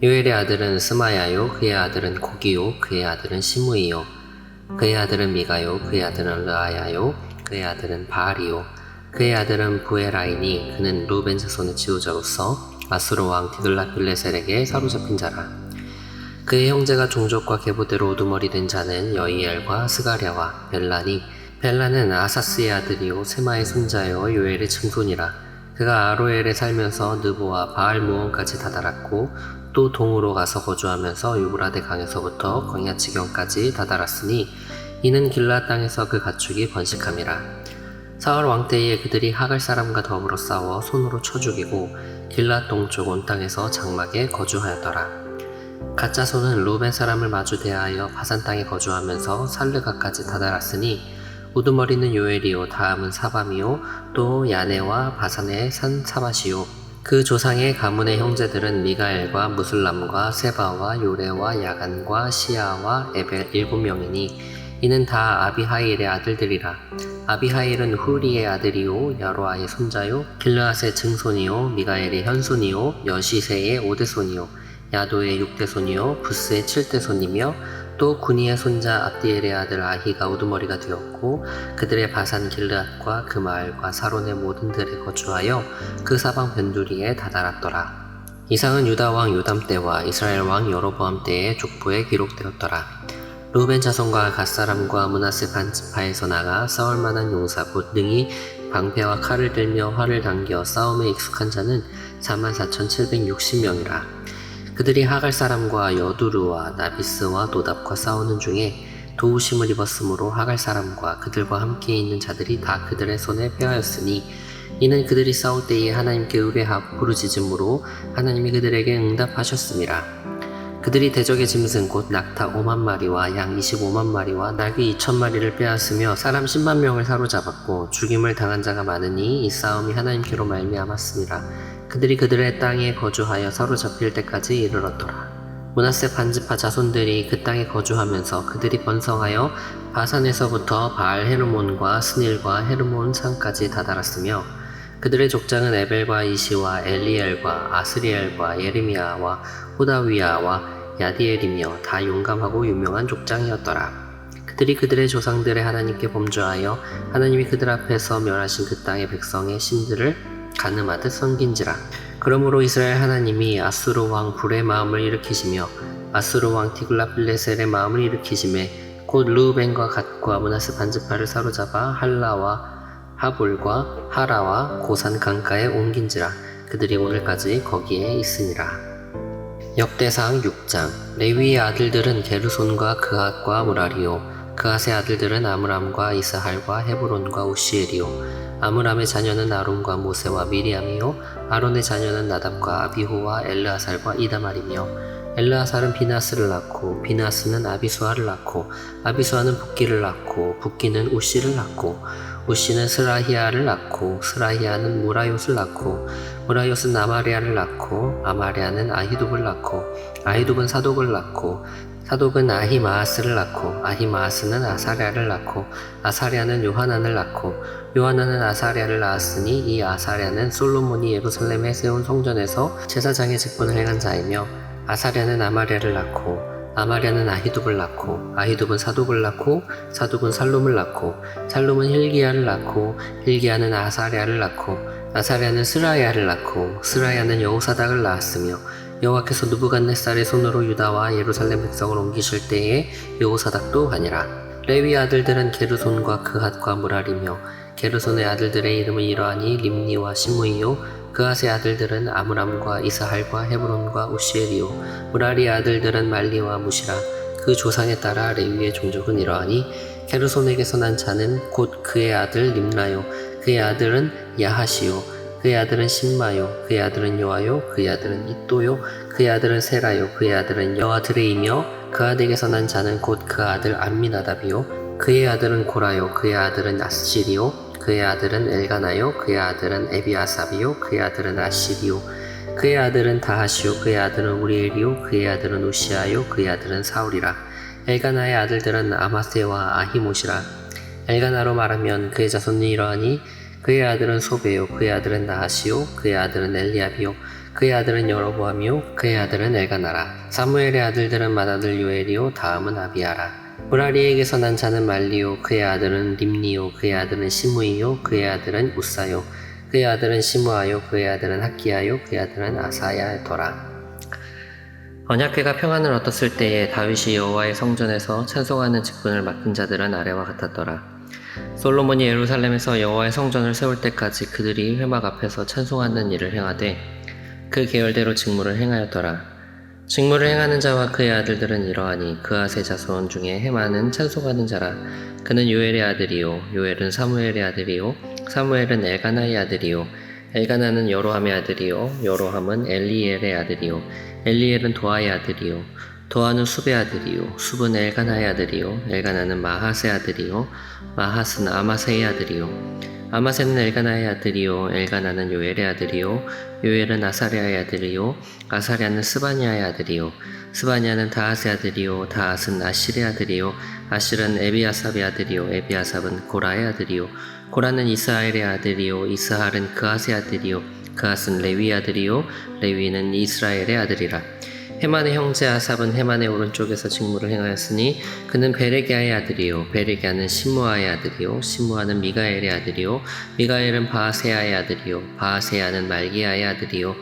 요엘의 아들은 스마야요 그의 아들은 고기요 그의 아들은 시므이요 그의 아들은 미가요 그의 아들은 르아야요 그의 아들은 바알이요 그의 아들은 부에라이니 그는 루벤 자손의 지도자로서 아수르 왕 디글라필레셀에게 사로잡힌 자라. 그의 형제가 종족과 계보대로 우두머리 된 자는 여이엘과 스가랴와 벨라니 벨라는 아사스의 아들이요 세마의 손자요 요엘의 증손이라 그가 아로엘에 살면서 느보와 바알 무원까지 다다랐고 또 동으로 가서 거주하면서 유브라데 강에서부터 광야 지경까지 다다랐으니 이는 길라 땅에서 그 가축이 번식함이라. 사울 왕 때에 그들이 하갈 사람과 더불어 싸워 손으로 쳐 죽이고 길라 동쪽 온 땅에서 장막에 거주하였더라. 가짜 손은 루벤 사람을 마주 대하여 바산 땅에 거주하면서 살르가까지 다다랐으니 우두머리는 요엘이요 다음은 사밤이요. 또 야네와 바산의 산 사바시요. 그 조상의 가문의 형제들은 미가엘과 무슬람과 세바와 요레와 야간과 시아와 에벨 일곱 명이니 이는 다 아비하일의 아들들이라. 아비하일은 후리의 아들이요 야로아의 손자요 길르앗의 증손이요 미가엘의 현손이요 여시세의 오대손이요 야도의 육대손이요 부스의 칠대손이며 또 구니의 손자 압디엘의 아들 아히가 우두머리가 되었고 그들의 바산 길르앗과 그 마을과 사론의 모든 들에 거주하여 그 사방 변두리에 다다랐더라. 이상은 유다 왕 요담 때와 이스라엘 왕 여로보암 때의 족보에 기록되었더라. 루벤 자손과 갓 사람과 문하세 반지파에서 나가 싸울 만한 용사 곧 능히 방패와 칼을 들며 활을 당겨 싸움에 익숙한 자는 44,760명이라. 그들이 하갈 사람과 여두르와 나비스와 노답과 싸우는 중에 도우심을 입었으므로 하갈 사람과 그들과 함께 있는 자들이 다 그들의 손에 패하였으니 이는 그들이 싸울 때에 하나님께 의뢰하고 부르짖음으로 하나님이 그들에게 응답하셨습니다. 그들이 대적의 짐승 곧 낙타 5만 마리와 양 25만 마리와 나귀 2천 마리를 빼앗으며 사람 10만 명을 사로잡았고 죽임을 당한 자가 많으니 이 싸움이 하나님께로 말미암았습니다. 그들이 그들의 땅에 거주하여 사로잡힐 때까지 이르렀더라. 문하세 반지파 자손들이 그 땅에 거주하면서 그들이 번성하여 바산에서부터 바알 헤르몬과 스닐과 헤르몬 산까지 다다랐으며 그들의 족장은 에벨과 이시와 엘리엘과 아스리엘과 예레미야와 호다위야와 야디엘이며 다 용감하고 유명한 족장이었더라. 그들이 그들의 조상들의 하나님께 범죄하여 하나님이 그들 앞에서 멸하신 그 땅의 백성의 신들을 가늠하듯 섬긴지라. 그러므로 이스라엘 하나님이 아수르 왕 불의 마음을 일으키시며 아수르 왕 티글라필레셀의 마음을 일으키심에 곧 루벤과 갓과 문하스 반지파를 사로잡아 할라와 하볼과 하라와 고산 강가에 옮긴지라 그들이 오늘까지 거기에 있으니라. 역대상 6장 레위의 아들들은 게르손과 그핫과 무라리요 그핫의 아들들은 아므람과 이스할과 헤브론과 우시엘이요. 아므람의 자녀는 아론과 모세와 미리암이요. 아론의 자녀는 나답과 아비후와 엘르아살과 이다말이며 엘르아살은 비나스를 낳고 비나스는 아비수아를 낳고 아비수아는 붓기를 낳고 붓기는 우시를 낳고 우시는 스라히아를 낳고 스라히아는 무라요스를 낳고 무라요스는 아마리아를 낳고 아마리아는 아히둡을 낳고 아히둡은 사독을 낳고 사독은 아히마아스를 낳고 아히마아스는 아사랴를 낳고 아사랴는 요하난을 낳고 요하난은 아사랴를 낳았으니 이 아사랴는 솔로몬이 예루살렘에 세운 성전에서 제사장의 직분을 행한 자이며 아사랴는 아마랴를 낳고 아마랴는 아히둡을 낳고 아히둡은 사독을 낳고 사독은 살룸을 낳고 살룸은 힐기야를 낳고 힐기야는 아사랴를 낳고 아사랴는 스라야를 낳고 스라야는 여호사닥을 낳았으며 여호와께서 누부갓네살의 손으로 유다와 예루살렘 백성을 옮기실 때에 여호사닥도 아니라 레위 아들들은 게르손과 그핫과 무랄이며 게르손의 아들들의 이름은 이러하니 림니와 시므이요 그아의 아들들은 아므람과 이스할과 헤브론과 우시엘이요 무라리의 아들들은 말리와 무시라 그 조상에 따라 레위의 종족은 이러하니 게르손에게서 난 자는 곧 그의 아들 림나요 그의 아들은 야하시요 그의 아들은 신마요 그의 아들은 요아요 그의 아들은 이또요 그의 아들은 세라요 그의 아들은 여아드레이며 그 아들에게서 난 자는 곧 그 아들 암미나답이요 그의 아들은 고라요 그의 아들은 아스질이요 그의 아들은 엘가나요 그의 아들은 에비아삽이요 그의 아들은 아시리요 그의 아들은 다하시요 그의 아들은 우리엘이요 그의 아들은 우시아요 그의 아들은 사울이라 엘가나의 아들들은 아마세와 아히못이라 엘가나로 말하면 그의 자손이 이러하니 그의 아들은 소베요 그의 아들은 나하시요 그의 아들은 엘리압이요 그의 아들은 여로보암이요 그의 아들은 엘가나라 사무엘의 아들들은 맏아들 요엘이요 다음은 아비아라 무라리에게서 난 자는 말리요 그의 아들은 림니요 그의 아들은 시므이요 그의 아들은 우사요 그의 아들은 시므아요 그의 아들은 학기야요 그의 아들은 아사야더라 언약궤가 평안을 얻었을 때에 다윗이 여호와의 성전에서 찬송하는 직분을 맡은 자들은 아래와 같았더라 솔로몬이 예루살렘에서 여호와의 성전을 세울 때까지 그들이 회막 앞에서 찬송하는 일을 행하되 그 계열대로 직무를 행하였더라. 직무를 행하는 자와 그의 아들들은 이러하니 그아세 자손 중에 해마는 찬송하는 자라. 그는 요엘의 아들이요 요엘은 사무엘의 아들이요 사무엘은 엘가나의 아들이요 엘가나는 여로함의 아들이요 여로함은 엘리엘의 아들이요 엘리엘은 도아의 아들이요 도아는 숲의 아들이요 숲은 엘가나의 아들이요 엘가나는 마하스의 아들이요 마하스는 아마세의 아들이요. 아마세는 엘가나의 아들이요 엘가나는 요엘의 아들이요 요엘은 아사리아의 아들이요 아사리아는 스바니아의 아들이요. 스바니아는 다하스의 아들이요 다하스는 아실의 아들이요 아실은 에비아삽의 아들이요 에비아삽은 고라의 아들이요. 고라는 이스하엘의 아들이요 이스하엘은 그아스의 아들이요 그아스는 레위 아들이요 레위는 이스라엘의 아들이라 헤만의 형제 아삽은 헤만의 오른쪽에서 직무를 행하였으니 그는 베레기아의 아들이요. 베레기아는 시므아의 아들이요. 시므아는 미가엘의 아들이요. 미가엘은 바세아의 아들이요. 바세아는 말기야의 아들이요.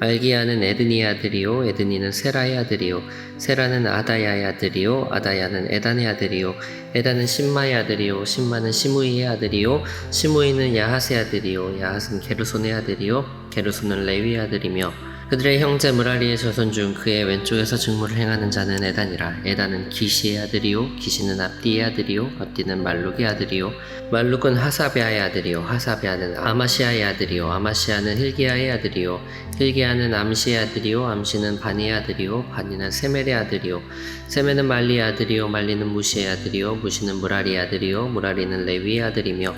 말기야는 에드니의 아들이요. 에드니는 세라의 아들이요. 세라는 아다야의 아들이요. 아다야는 에단의 아들이요. 에단은 신마의 아들이요. 신마는 시므이의 아들이요. 시므이는 야하스의 아들이요. 야하스는 게르손의 아들이요. 게르손은 레위의 아들이며 그들의 형제 무라리의 자손 중 그의 왼쪽에서 직무를 행하는 자는 에단이라. 에단은 기시의 아들이요 기시는 압디의 아들이요 압디는 말룩의 아들이요 말룩은 하사베아의 아들이요 하사베아는 아마시아의 아들이요 아마시아는 힐기야의 아들이요 힐기야는 암시의 아들이요 암시는 바니의 아들이요 바니는 세멜의 아들이요 세멜은 말리의 아들이요 말리는 무시의 아들이요 무시는 무라리의 아들이요 무라리는 레위의 아들이며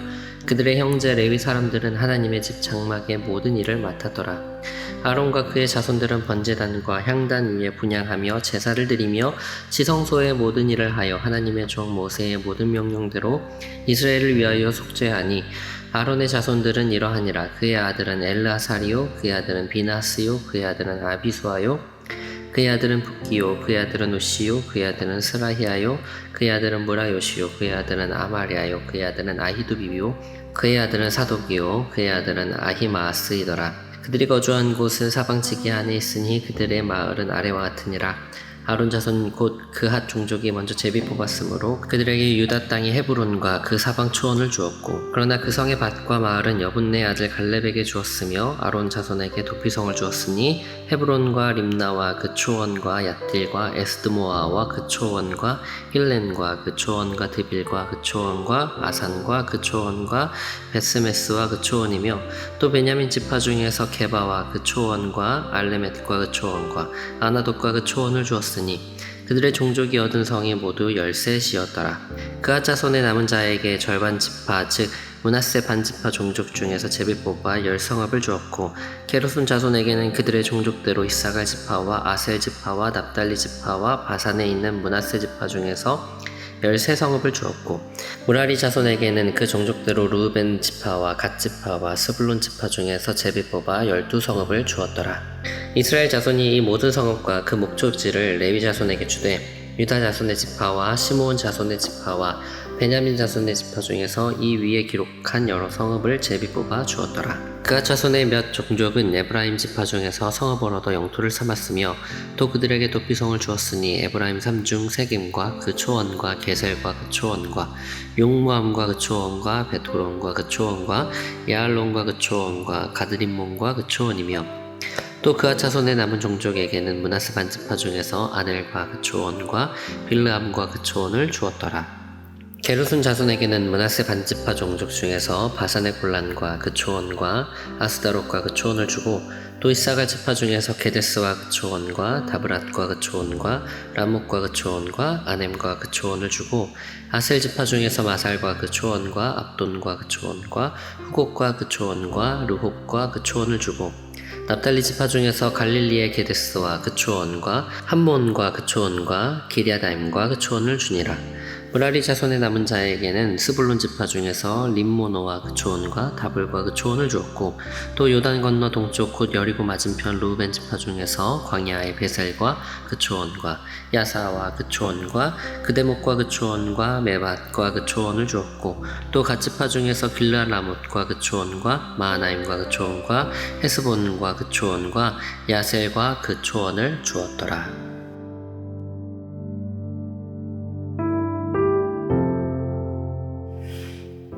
그들의 형제 레위 사람들은 하나님의 집 장막의 모든 일을 맡았더라. 아론과 그의 자손들은 번제단과 향단 위에 분양하며 제사를 드리며 지성소의 모든 일을 하여 하나님의 종 모세의 모든 명령대로 이스라엘을 위하여 속죄하니 아론의 자손들은 이러하니라 그의 아들은 엘라사리요 그의 아들은 비나스요 그의 아들은 아비수아요 그의 아들은 북기요 그의 아들은 우시요 그의 아들은 스라히아요 그의 아들은 무라요시요 그의 아들은 아마리아요 그의 아들은 아히두비요 그의 아들은 사독이요 그의 아들은 아히마스이더라. 그들이 거주한 곳은 사방치기 안에 있으니 그들의 마을은 아래와 같으니라 아론 자손 곧 그핫 종족이 먼저 제비 뽑았으므로 그들에게 유다 땅의 헤브론과 그 사방 초원을 주었고 그러나 그 성의 밭과 마을은 여분네 아들 갈렙에게 주었으며 아론 자손에게 도피성을 주었으니 헤브론과 림나와 그 초원과 얏딜과 에스드모아와 그 초원과 힐렌과 그 초원과 드빌과 그 초원과 아산과 그 초원과 베스메스와 그 초원이며 또 베냐민 지파 중에서 게바와 그 초원과 알레멧과 그 초원과 아나돗과 그 초원을 주었으 니 그들의 종족이 얻은 성이 모두 열셋이었더라. 그아 자손의 남은 자에게 절반 지파 즉 문하세 반지파 종족 중에서 제비 뽑아 열 성읍을 주었고 게르손 자손에게는 그들의 종족대로 이사갈 지파와 아셀 지파와 납달리 지파와 바산에 있는 문하세 지파 중에서 열세 성읍을 주었고 무라리 자손에게는 그 종족대로 루벤 지파와 갓 지파와 스불론 지파 중에서 제비 뽑아 열두 성읍을 주었더라. 이스라엘 자손이 이 모든 성읍과 그 목초지를 레위 자손에게 주되 유다 자손의 지파와 시므온 자손의 지파와 베냐민 자손의 지파 중에서 이 위에 기록한 여러 성읍을 제비 뽑아 주었더라. 그가 자손의 몇 종족은 에브라임 지파 중에서 성읍을 얻어 영토를 삼았으며 또 그들에게 도피성을 주었으니 에브라임 삼중 세겜과 그 초원과 게셀과 그 초원과 용무암과 그 초원과 베토론과 그 초원과 야알론과 그 초원과 가드림몬과 그 초원이며 또 그아 자손의 남은 종족에게는 문하스 반지파 중에서 아넬과 그 초원과 빌르암과 그 초원을 주었더라. 게르손 자손에게는 문하세 반지파 종족 중에서 바산의 곤란과 그 초원과 아스다롯과 그 초원을 주고 또 이사갈 지파 중에서 게데스와 그 초원과 다브랏과 그 초원과 라목과 그 초원과 아넴과 그 초원을 주고 아셀 지파 중에서 마살과 그 초원과 압돈과 그 초원과 후곡과 그 초원과 르홉과 그 초원을 주고 납달리 지파 중에서 갈릴리의 게데스와 그 초원과 함몬과 그 초원과 기리아다임과 그 초원을 주니라. 무라리 자손의 남은 자에게는 스불론 지파 중에서 림모노와 그 초원과 다블과 그 초원을 주었고 또 요단 건너 동쪽 곧 여리고 맞은편 루벤 지파 중에서 광야의 베셀과 그 초원과 야사와 그 초원과 그대목과 그 초원과 메밭과 그 초원을 주었고 또 갓지파 중에서 길라라못과 그 초원과 마하나임과 그 초원과 헤스본과 그 초원과 야셀과 그 초원을 주었더라.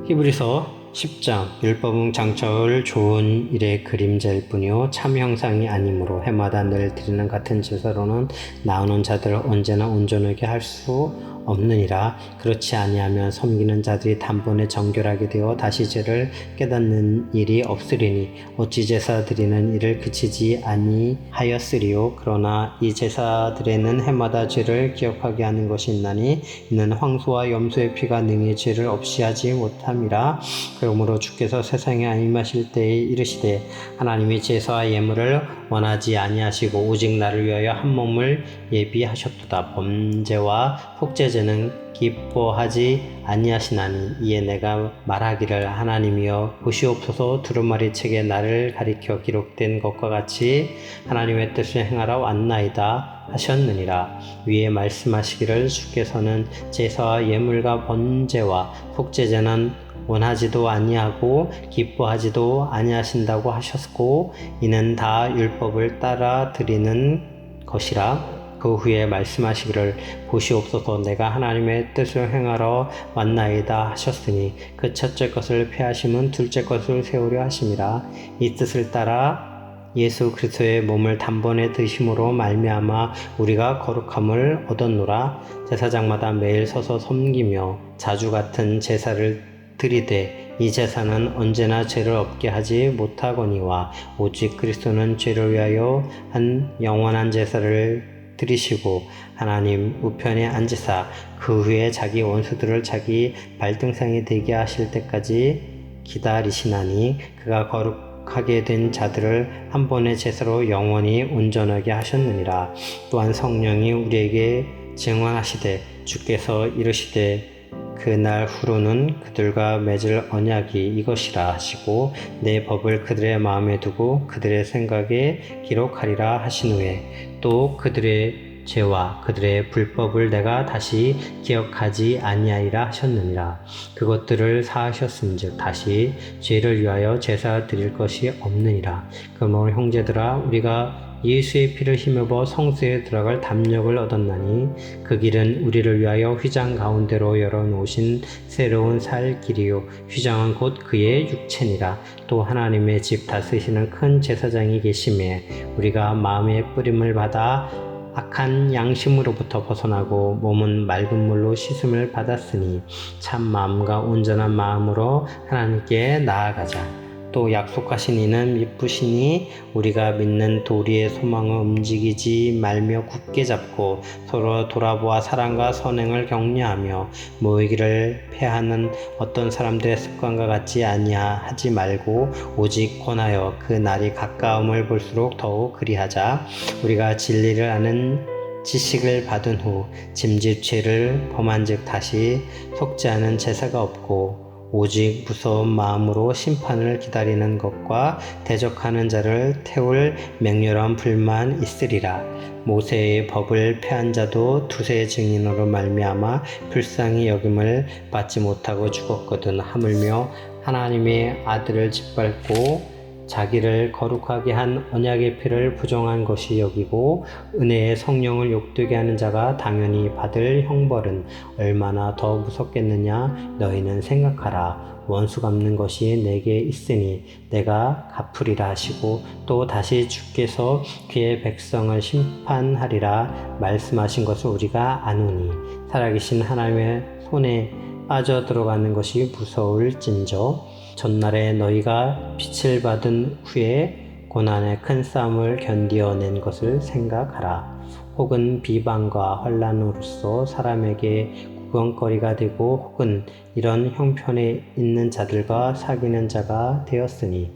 히브리서 10장 율법은 장처를 좋은 일의 그림자일 뿐이요 참 형상이 아니므로 해마다 늘 드리는 같은 제사로는 나오는 자들을 언제나 온전하게 할 수 없느니라. 그렇지 아니하면 섬기는 자들이 단번에 정결하게 되어 다시 죄를 깨닫는 일이 없으리니 어찌 제사 드리는 일을 그치지 아니하였으리요? 그러나 이 제사들에는 해마다 죄를 기억하게 하는 것이 있나니 이는 황소와 염소의 피가 능히 죄를 없이 하지 못함이라. 그러므로 주께서 세상에 임하실 때에 이르시되 하나님이 제사와 예물을 원하지 아니하시고 오직 나를 위하여 한 몸을 예비하셨도다. 범죄와 속죄 제는 기뻐하지 아니하시나니 이에 내가 말하기를 하나님이여 보시옵소서 두루마리 책에 나를 가리켜 기록된 것과 같이 하나님의 뜻을 행하러 왔나이다 하셨느니라. 위에 말씀하시기를 주께서는 제사와 예물과 번제와 속죄제는 원하지도 아니하고 기뻐하지도 아니하신다고 하셨고 이는 다 율법을 따라 드리는 것이라 그 후에 말씀하시기를 보시옵소서. 내가 하나님의 뜻을 행하러 왔나이다 하셨으니 그 첫째 것을 폐하심은 둘째 것을 세우려 하심이라 이 뜻을 따라 예수 그리스도의 몸을 단번에 드심으로 말미암아 우리가 거룩함을 얻었노라. 제사장마다 매일 서서 섬기며 자주 같은 제사를 드리되 이 제사는 언제나 죄를 없게 하지 못하거니와 오직 그리스도는 죄를 위하여 한 영원한 제사를 드리시고 하나님 우편에 앉으사 그 후에 자기 원수들을 자기 발등상이 되게 하실 때까지 기다리시나니 그가 거룩하게 된 자들을 한 번의 제사로 영원히 온전하게 하셨느니라. 또한 성령이 우리에게 증언하시되 주께서 이르시되 그날 후로는 그들과 맺을 언약이 이것이라 하시고 내 법을 그들의 마음에 두고 그들의 생각에 기록하리라 하신 후에. 또 그들의 죄와 그들의 불법을 내가 다시 기억하지 아니하리라 하셨느니라. 그것들을 사하셨은즉 다시 죄를 위하여 제사 드릴 것이 없느니라. 그러므로 형제들아 우리가 예수의 피를 힘입어 성수에 들어갈 담력을 얻었나니 그 길은 우리를 위하여 휘장 가운데로 열어놓으신 새로운 살 길이요 휘장은 곧 그의 육체니라 또 하나님의 집 다스리시는 큰 제사장이 계심에 우리가 마음의 뿌림을 받아 악한 양심으로부터 벗어나고 몸은 맑은 물로 씻음을 받았으니 참 마음과 온전한 마음으로 하나님께 나아가자. 또 약속하신 이는 미쁘시니 우리가 믿는 도리의 소망을 움직이지 말며 굳게 잡고 서로 돌아보아 사랑과 선행을 격려하며 모이기를 패하는 어떤 사람들의 습관과 같지 아니하지 말고 오직 권하여 그 날이 가까움을 볼수록 더욱 그리하자. 우리가 진리를 아는 지식을 받은 후 짐짓죄를 범한즉 다시 속지 않은 제사가 없고 오직 무서운 마음으로 심판을 기다리는 것과 대적하는 자를 태울 맹렬한 불만 있으리라. 모세의 법을 폐한 자도 두세 증인으로 말미암아 불쌍히 여김을 받지 못하고 죽었거든 하물며 하나님의 아들을 짓밟고 자기를 거룩하게 한 언약의 피를 부정한 것이 여기고 은혜의 성령을 욕되게 하는 자가 당연히 받을 형벌은 얼마나 더 무섭겠느냐? 너희는 생각하라. 원수 갚는 것이 내게 있으니 내가 갚으리라 하시고 또 다시 주께서 그의 백성을 심판하리라 말씀하신 것을 우리가 아노니. 살아계신 하나님의 손에 빠져 들어가는 것이 무서울진저 전날에 너희가 빛을 받은 후에 고난의 큰 싸움을 견디어낸 것을 생각하라. 혹은 비방과 환란으로서 사람에게 구경거리가 되고 혹은 이런 형편에 있는 자들과 사귀는 자가 되었으니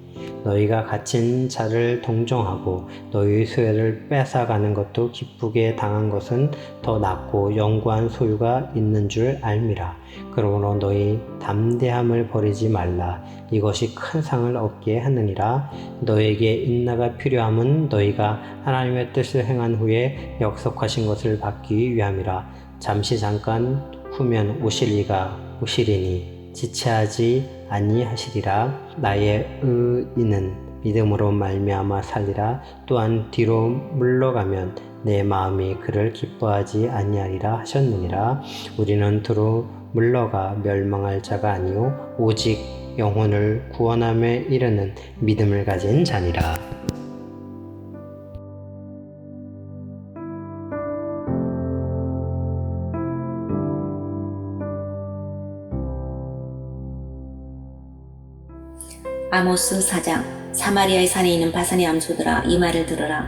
너희가 갇힌 자를 동정하고 너희 소유를 뺏어가는 것도 기쁘게 당한 것은 더 낫고 영구한 소유가 있는 줄 알미라. 그러므로 너희 담대함을 버리지 말라. 이것이 큰 상을 얻게 하느니라. 너에게 인나가 필요함은 너희가 하나님의 뜻을 행한 후에 약속하신 것을 받기 위함이라. 잠시 잠깐 후면 오실 이가 오시리니 지체하지 아니하시리라. 나의 의인은 믿음으로 말미암아 살리라. 또한 뒤로 물러가면 내 마음이 그를 기뻐하지 아니하리라 하셨느니라. 우리는 두루 물러가 멸망할 자가 아니요 오직 영혼을 구원함에 이르는 믿음을 가진 자니라. 아모스 4장 사마리아의 산에 있는 바산의 암소들아 이 말을 들으라.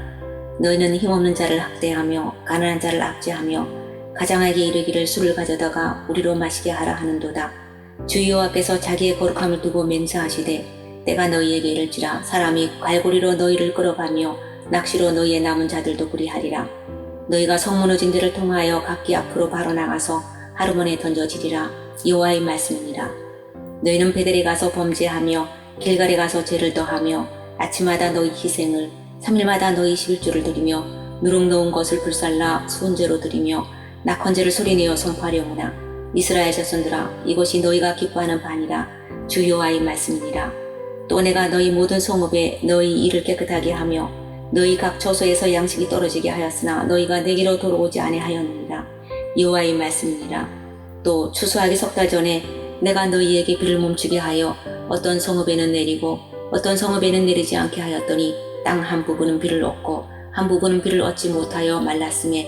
너희는 힘없는 자를 학대하며 가난한 자를 압제하며 가장에게 이르기를 술을 가져다가 우리로 마시게 하라 하는도다. 주 여호와께서 자기의 거룩함을 두고 맹세하시되 때가 너희에게 이를지라 사람이 갈고리로 너희를 끌어가며 낚시로 너희의 남은 자들도 그리하리라. 너희가 성 무너진 데를 통하여 각기 앞으로 바로 나가서 하루만에 던져지리라. 여호와의 말씀이니라. 너희는 베델에 가서 범죄하며 길갈에 가서 죄를 더하며 아침마다 너희 희생을 삼일마다 너희 십일조를 드리며 누룩 놓은 것을 불살라 수은제로 드리며 낙헌제를 소리내어 선포하려구나. 이스라엘 자손들아 이것이 너희가 기뻐하는 반이라 주 여호와의 말씀이니라. 또 내가 너희 모든 성읍에 너희 일을 깨끗하게 하며 너희 각 처소에서 양식이 떨어지게 하였으나 너희가 내게로 돌아오지 아니하였느니라. 여호와의 말씀이니라. 또 추수하기 석 달 전에 내가 너희에게 비를 멈추게 하여 어떤 성읍에는 내리고 어떤 성읍에는 내리지 않게 하였더니 땅 한 부분은 비를 얻고 한 부분은 비를 얻지 못하여 말랐음에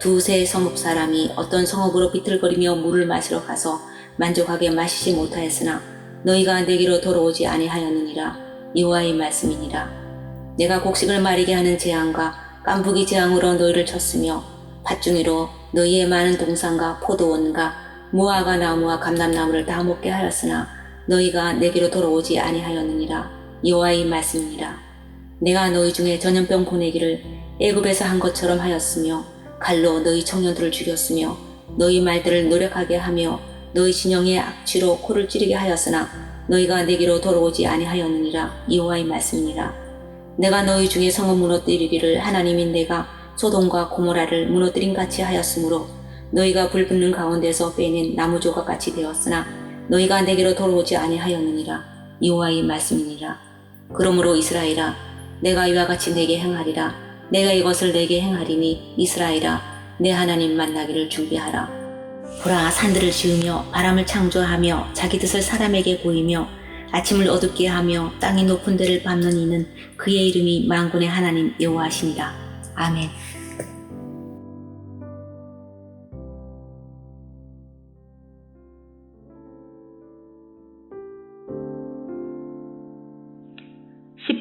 두세 성읍 사람이 어떤 성읍으로 비틀거리며 물을 마시러 가서 만족하게 마시지 못하였으나 너희가 내게로 돌아오지 아니하였느니라. 여호와의 말씀이니라. 내가 곡식을 마리게 하는 재앙과 깐부기 재앙으로 너희를 쳤으며 밭중이로 너희의 많은 동산과 포도원과 무화과 나무와 감람나무를 다 먹게 하였으나 너희가 내게로 돌아오지 아니하였느니라. 여호와의 말씀이니라. 내가 너희 중에 전염병 보내기를 애굽에서 한 것처럼 하였으며 칼로 너희 청년들을 죽였으며 너희 말들을 노력하게 하며 너희 진영의 악취로 코를 찌르게 하였으나 너희가 내게로 돌아오지 아니하였느니라. 여호와의 말씀이니라. 내가 너희 중에 성을 무너뜨리기를 하나님인 내가 소돔과 고모라를 무너뜨린 같이 하였으므로 너희가 불붙는 가운데서 빼낸 나무 조각 같이 되었으나 너희가 내게로 돌아오지 아니하였느니라. 여호와의 말씀이니라. 그러므로 이스라엘아 내가 이와 같이 내게 행하리라. 내가 이것을 내게 행하리니 이스라엘아 내 하나님 만나기를 준비하라. 보라 산들을 지으며 바람을 창조하며 자기 뜻을 사람에게 보이며 아침을 어둡게 하며 땅의 높은 데를 밟는 이는 그의 이름이 만군의 하나님 여호와시니라 아멘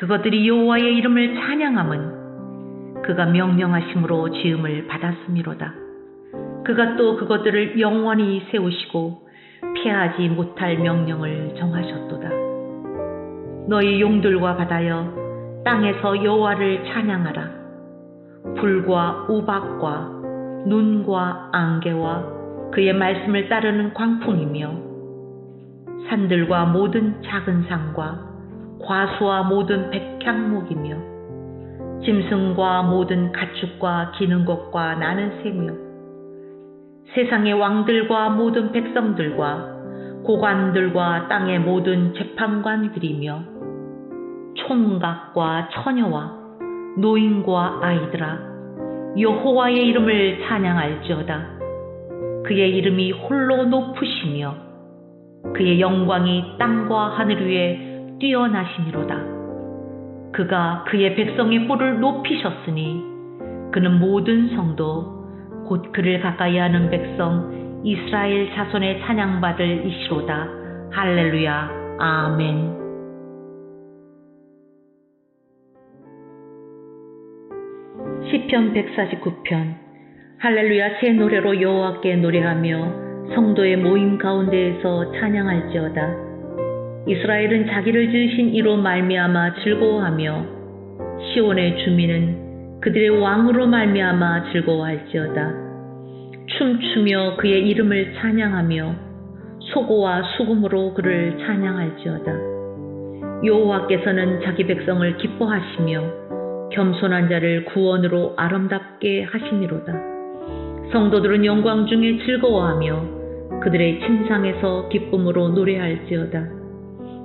그것들이 여호와의 이름을 찬양함은 그가 명령하심으로 지음을 받았음이로다. 그가 또 그것들을 영원히 세우시고 피하지 못할 명령을 정하셨도다. 너희 용들과 바다여 땅에서 여호와를 찬양하라. 불과 우박과 눈과 안개와 그의 말씀을 따르는 광풍이며 산들과 모든 작은 산과 과수와 모든 백향목이며 짐승과 모든 가축과 기는 것과 나는 새며 세상의 왕들과 모든 백성들과 고관들과 땅의 모든 재판관들이며 총각과 처녀와 노인과 아이들아 여호와의 이름을 찬양할지어다. 그의 이름이 홀로 높으시며 그의 영광이 땅과 하늘 위에 뛰어나시니로다. 그가 그의 백성의 뿔을 높이셨으니 그는 모든 성도 곧 그를 가까이 하는 백성 이스라엘 자손의 찬양받을 이시로다. 할렐루야. 아멘. 시편 149편. 할렐루야. 새 노래로 여호와께 노래하며 성도의 모임 가운데에서 찬양할지어다 이스라엘은 자기를 지으신 이로 말미암아 즐거워하며 시온의 주민은 그들의 왕으로 말미암아 즐거워할지어다 춤추며 그의 이름을 찬양하며 소고와 수금으로 그를 찬양할지어다 여호와께서는 자기 백성을 기뻐하시며 겸손한 자를 구원으로 아름답게 하시니로다. 성도들은 영광 중에 즐거워하며 그들의 침상에서 기쁨으로 노래할지어다.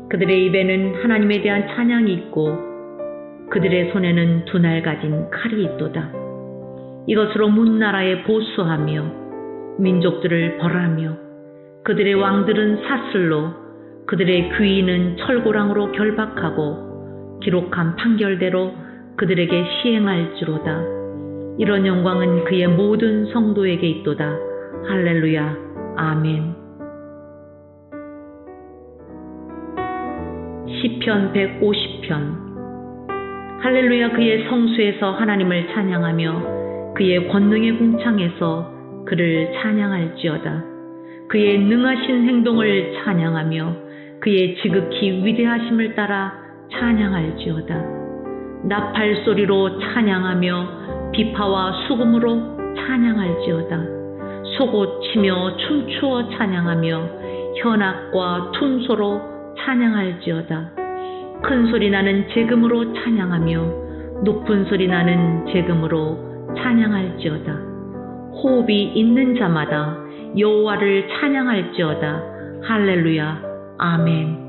그들의 입에는 하나님에 대한 찬양이 있고 그들의 손에는 두 날 가진 칼이 있도다. 이것으로 문나라에 보수하며 민족들을 벌하며 그들의 왕들은 사슬로 그들의 귀인은 철고랑으로 결박하고 기록한 판결대로 그들에게 시행할지로다. 이런 영광은 그의 모든 성도에게 있도다. 할렐루야. 아멘. 시편 150편 할렐루야 그의 성수에서 하나님을 찬양하며 그의 권능의 궁창에서 그를 찬양할지어다. 그의 능하신 행동을 찬양하며 그의 지극히 위대하심을 따라 찬양할지어다. 나팔 소리로 찬양하며 비파와 수금으로 찬양할지어다. 속옷 치며 춤추어 찬양하며 현악과 퉁소로 찬양할지어다. 큰 소리 나는 재금으로 찬양하며 높은 소리 나는 재금으로 찬양할지어다. 호흡이 있는 자마다 여호와를 찬양할지어다. 할렐루야. 아멘.